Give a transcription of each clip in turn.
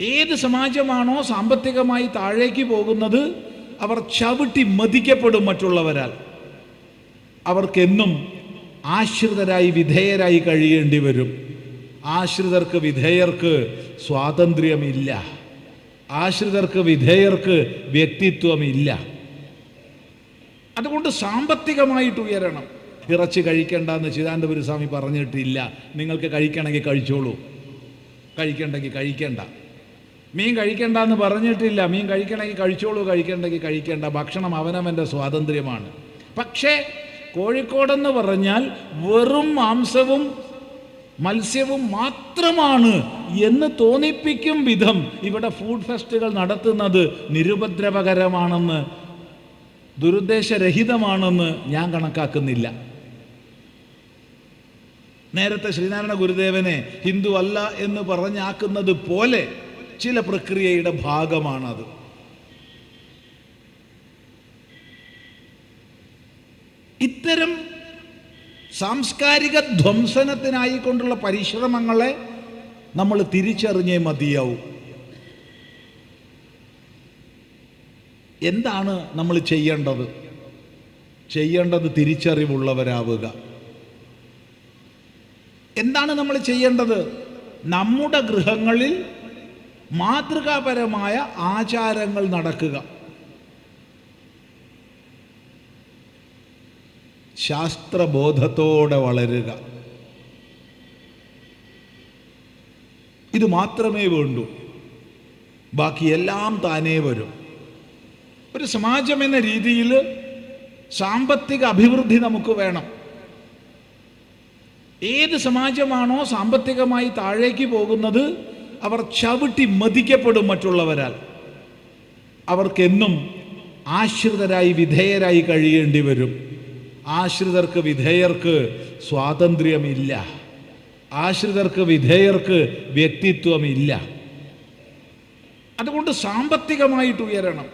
ഏത് സമാജമാണോ സാമ്പത്തികമായി താഴേക്ക് പോകുന്നത് അവർ ചവിട്ടി മതിക്കപ്പെടും മറ്റുള്ളവരാൽ. അവർക്കെന്നും ആശ്രിതരായി വിധേയരായി കഴിയേണ്ടി വരും. ആശ്രിതർക്ക് വിധേയർക്ക് സ്വാതന്ത്ര്യമില്ല. ആശ്രിതർക്ക് വിധേയർക്ക് വ്യക്തിത്വമില്ല. അതുകൊണ്ട് സാമ്പത്തികമായിട്ട് ഉയരണം. ഇറച്ചി കഴിക്കേണ്ടെന്ന് എന്ന് സ്വാമി പറഞ്ഞിട്ടില്ല. നിങ്ങൾക്ക് കഴിക്കണമെങ്കിൽ കഴിച്ചോളൂ. കഴിക്കണ്ടെങ്കിൽ കഴിക്കണ്ട. മീൻ കഴിക്കണ്ട എന്ന് പറഞ്ഞിട്ടില്ല. മീൻ കഴിക്കണമെങ്കിൽ കഴിച്ചോളൂ കഴിക്കണ്ടെങ്കിൽ കഴിക്കേണ്ട. ഭക്ഷണം അവനവന്റെ സ്വാതന്ത്ര്യമാണ്. പക്ഷേ കോഴിക്കോടെന്ന് പറഞ്ഞാൽ വെറും മാംസവും മത്സ്യവും മാത്രമാണ് എന്ന് തോന്നിപ്പിക്കും വിധം ഇവിടെ ഫുഡ് ഫെസ്റ്റുകൾ നടത്തുന്നത് നിരുപദ്രവകരമാണെന്ന് ദുരുദ്ദേശരഹിതമാണെന്ന് ഞാൻ കണക്കാക്കുന്നില്ല. നേരത്തെ ശ്രീനാരായണ ഗുരുദേവനെ ഹിന്ദു അല്ല എന്ന് പറഞ്ഞാക്കുന്നത് പോലെ ചില പ്രക്രിയയുടെ ഭാഗമാണത്. ഇത്തരം സാംസ്കാരിക ധ്വംസനത്തിനായിക്കൊണ്ടുള്ള പരിശ്രമങ്ങളെ നമ്മൾ തിരിച്ചറിഞ്ഞേ മതിയാവും. എന്താണ് നമ്മൾ ചെയ്യേണ്ടത്? ചെയ്യേണ്ടത് തിരിച്ചറിവുള്ളവരാവുക. എന്താണ് നമ്മൾ ചെയ്യേണ്ടത്? നമ്മുടെ ഗൃഹങ്ങളിൽ മാതൃകാപരമായ ആചാരങ്ങൾ നടക്കുക. ശാസ്ത്രബോധത്തോടെ വളരുക. ഇത് മാത്രമേ വേണ്ടൂ. ബാക്കി എല്ലാം താനേ വരും. ഒരു സമാജം എന്ന രീതിയിൽ സാമ്പത്തിക അഭിവൃദ്ധി നമുക്ക് വേണം. ഏത് സമാജമാണോ സാമ്പത്തികമായി താഴേക്ക് പോകുന്നത് അവർ ചവിട്ടി മതിക്കപ്പെടും മറ്റുള്ളവരാൽ. അവർക്കെന്നും ആശ്രിതരായി വിധേയരായി കഴിയേണ്ടി വരും. ആശ്രിതർക്ക് വിധേയർക്ക് സ്വാതന്ത്ര്യമില്ല. ആശ്രിതർക്ക് വിധേയർക്ക് വ്യക്തിത്വമില്ല. അതുകൊണ്ട് സാമ്പത്തികമായിട്ട് ഉയരണം.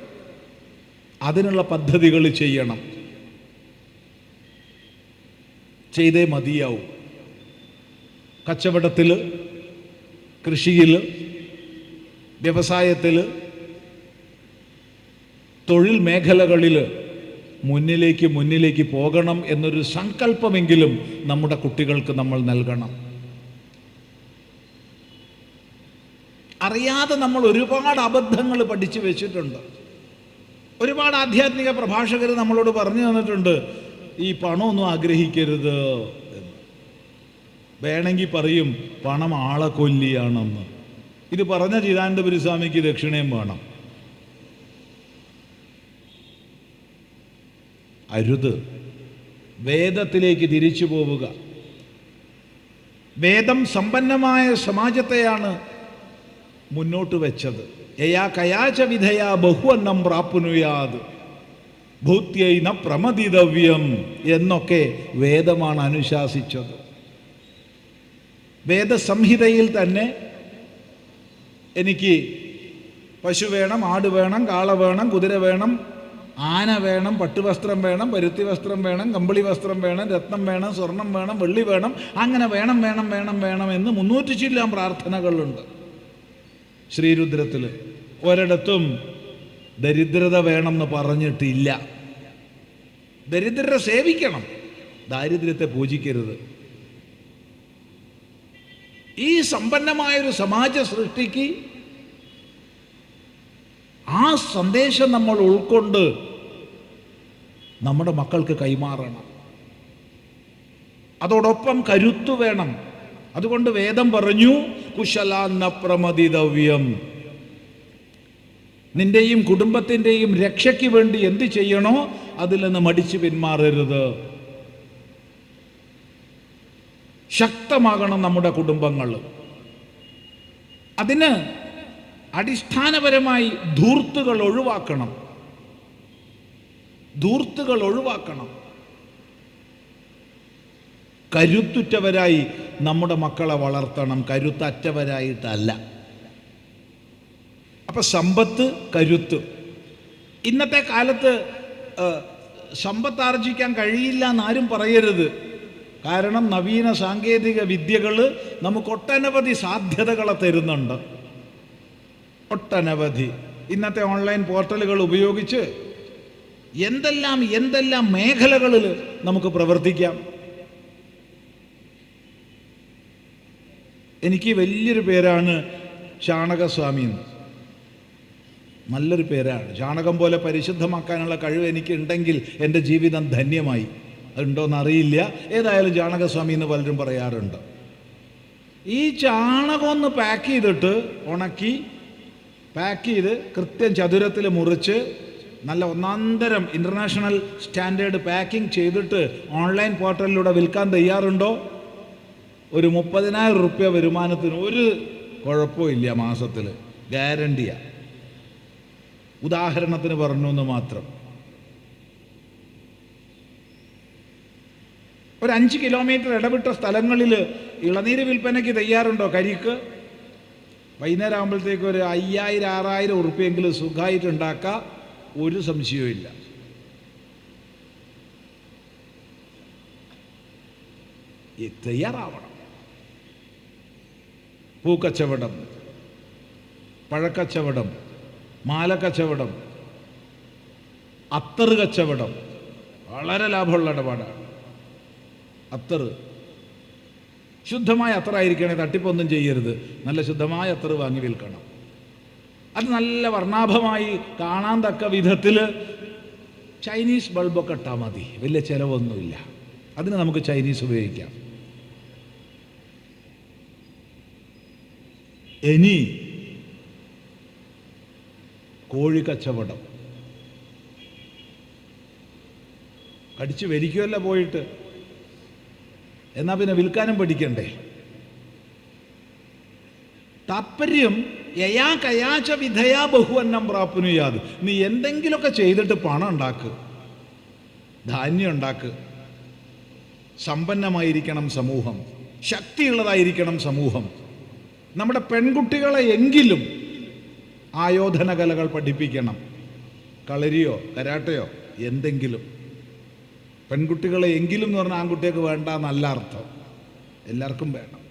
അതിനുള്ള പദ്ധതികൾ ചെയ്യണം. ചെയ്തേ മതിയാവും. കച്ചവടത്തിൽ കൃഷിയിൽ വ്യവസായത്തിൽ തൊഴിൽ മേഖലകളിൽ മുന്നിലേക്ക് മുന്നിലേക്ക് പോകണം എന്നൊരു സങ്കല്പമെങ്കിലും നമ്മുടെ കുട്ടികൾക്ക് നമ്മൾ നൽകണം. അറിയാതെ നമ്മൾ ഒരുപാട് അബദ്ധങ്ങൾ പഠിച്ചു വെച്ചിട്ടുണ്ട്. ഒരുപാട് ആധ്യാത്മിക പ്രഭാഷകർ നമ്മളോട് പറഞ്ഞു തന്നിട്ടുണ്ട് ഈ പണമൊന്നും ആഗ്രഹിക്കരുത്. വേണമെങ്കിൽ പറയും പണം ആളെ കൊല്ലിയാണെന്ന്. ഇത് പറഞ്ഞ ചിദാനന്ദപുരി സ്വാമിക്ക് ദക്ഷിണയും വേണം. അരുത്. വേദത്തിലേക്ക് തിരിച്ചു പോവുക. വേദം സമ്പന്നമായ സമാജത്തെയാണ് മുന്നോട്ട് വെച്ചത്. യയാ കയാച വിധയാ ബഹുവന്നം പ്രാപ്നുയാത്. ഭൂത്യൈന പ്രമതിതവ്യം എന്നൊക്കെ വേദമാണ് അനുശാസിച്ചത്. വേദസംഹിതയിൽ തന്നെ എനിക്ക് പശു വേണം ആട് വേണം കാള വേണം കുതിര വേണം ആന വേണം പട്ടുവസ്ത്രം വേണം പരുത്തി വസ്ത്രം വേണം കമ്പിളി വസ്ത്രം വേണം രത്നം വേണം സ്വർണം വേണം വെള്ളി വേണം അങ്ങനെ വേണം വേണം വേണം വേണം എന്ന് മുന്നൂറ്റി ചില്ലാം പ്രാർത്ഥനകളുണ്ട്. ശ്രീരുദ്രത്തിൽ ഒരിടത്തും ദരിദ്രത വേണമെന്ന് പറഞ്ഞിട്ടില്ല. ദരിദ്രരെ സേവിക്കണം. ദാരിദ്ര്യത്തെ പൂജിക്കരുത്. ഈ സമ്പന്നമായൊരു സമാജ സൃഷ്ടിക്ക് ആ സന്ദേശം നമ്മൾ ഉൾക്കൊണ്ട് നമ്മുടെ മക്കൾക്ക് കൈമാറണം. അതോടൊപ്പം കരുത്തു വേണം. അതുകൊണ്ട് വേദം പറഞ്ഞു കുശലാന്ന പ്രമതിതവ്യം നിന്റെയും കുടുംബത്തിന്റെയും രക്ഷയ്ക്ക് വേണ്ടി എന്ത് ചെയ്യണോ അതിൽ നിന്ന് മടിച്ചു പിന്മാറരുത്. ശക്തമാകണം നമ്മുടെ കുടുംബങ്ങൾ. അതിന് അടിസ്ഥാനപരമായി ധൂർത്തുകൾ ഒഴിവാക്കണം. ധൂർത്തുകൾ ഒഴിവാക്കണം. കരുത്തുറ്റവരായി നമ്മുടെ മക്കളെ വളർത്തണം. കരുത്തറ്റവരായിട്ടല്ല. അപ്പൊ സമ്പത്ത് കരുത്ത്. ഇന്നത്തെ കാലത്ത് സമ്പത്ത് ആർജിക്കാൻ കഴിയില്ല എന്നാരും പറയരുത്. കാരണം നവീന സാങ്കേതിക വിദ്യകൾ നമുക്ക് ഒട്ടനവധി സാധ്യതകളെ തരുന്നുണ്ട്. ഒട്ടനവധി. ഇന്നത്തെ ഓൺലൈൻ പോർട്ടലുകൾ ഉപയോഗിച്ച് എന്തെല്ലാം എന്തെല്ലാം മേഖലകളിൽ നമുക്ക് പ്രവർത്തിക്കാം. എനിക്ക് വലിയൊരു പേരാണ് ചാണകസ്വാമി എന്ന്. നല്ലൊരു പേരാണ്. ചാണകം പോലെ പരിശുദ്ധമാക്കാനുള്ള കഴിവ് എനിക്ക് ഉണ്ടെങ്കിൽ എന്റെ ജീവിതം ധന്യമായി. അതുണ്ടോയെന്ന് അറിയില്ല ഏതായാലും ചാണകസ്വാമി എന്ന് പലരും പറയാറുണ്ട്. ഈ ചാണകം ഒന്ന് പാക്ക് ചെയ്തിട്ട് ഉണക്കി പാക്ക് ചെയ്ത് കൃത്യം ചതുരത്തിൽ മുറിച്ച് നല്ല ഒന്നാന്തരം ഇന്റർനാഷണൽ സ്റ്റാൻഡേർഡ് പാക്കിംഗ് ചെയ്തിട്ട് ഓൺലൈൻ പോർട്ടലിലൂടെ വിൽക്കാൻ തയ്യാറുണ്ടോ? ഒരു മുപ്പതിനായിരം റുപ്യ വരുമാനത്തിന് ഒരു കുഴപ്പമില്ല മാസത്തിൽ. ഗ്യാരണ്ടിയാണ് ഉദാഹരണത്തിന് പറഞ്ഞു എന്ന് മാത്രം. ഒരു അഞ്ച് കിലോമീറ്റർ ഇടവിട്ട സ്ഥലങ്ങളിൽ ഇളനീര് വിൽപ്പനയ്ക്ക് തയ്യാറുണ്ടോ കരിക്ക്? വൈകുന്നേരം ആകുമ്പോഴത്തേക്ക് ഒരു അയ്യായിരം ആറായിരം ഉറുപ്പ്യെങ്കിലും സുഖമായിട്ടുണ്ടാക്കുക ഒരു സംശയവും ഇല്ല തയ്യാറാവണം. പൂക്കച്ചവടം പഴക്കച്ചവടം മാലക്കച്ചവടം അത്തറ് കച്ചവടം വളരെ ലാഭമുള്ള ഇടപാടാണ്. അത്തറ്. ശുദ്ധമായ അത്തറായിരിക്കണേ തട്ടിപ്പൊന്നും ചെയ്യരുത്. നല്ല ശുദ്ധമായ അത്തറ് വാങ്ങി വിൽക്കണം. അത് നല്ല വർണാഭമായി കാണാൻ തക്ക വിധത്തിൽ ചൈനീസ് ബൾബൊക്കെ ഇട്ടാൽ മതി. വലിയ ചിലവൊന്നുമില്ല. അതിന് നമുക്ക് ചൈനീസ് ഉപയോഗിക്കാം. ഇനി കോഴി കച്ചവടം കടിച്ചു വരിക്കുമല്ല പോയിട്ട്. എന്നാ പിന്നെ വിൽക്കാനും പഠിക്കണ്ടേ? താത്പര്യം യയാ കയാച്ച വിധയാ ബഹുവന്നം പ്രാപ്നുയാത് നീ എന്തെങ്കിലുമൊക്കെ ചെയ്തിട്ട് പണം ഉണ്ടാക്ക്. ധാന്യം ഉണ്ടാക്ക്. സമ്പന്നമായിരിക്കണം സമൂഹം. ശക്തിയുള്ളതായിരിക്കണം സമൂഹം. നമ്മുടെ പെൺകുട്ടികളെ എങ്കിലും ആയോധന കലകൾ പഠിപ്പിക്കണം. കളരിയോ കരാട്ടയോ എന്തെങ്കിലും. പെൺകുട്ടികളെ എങ്കിലും എന്ന് പറഞ്ഞാൽ ആൺകുട്ടികൾക്ക് വേണ്ട എന്നല്ല അർത്ഥം. എല്ലാവർക്കും വേണം.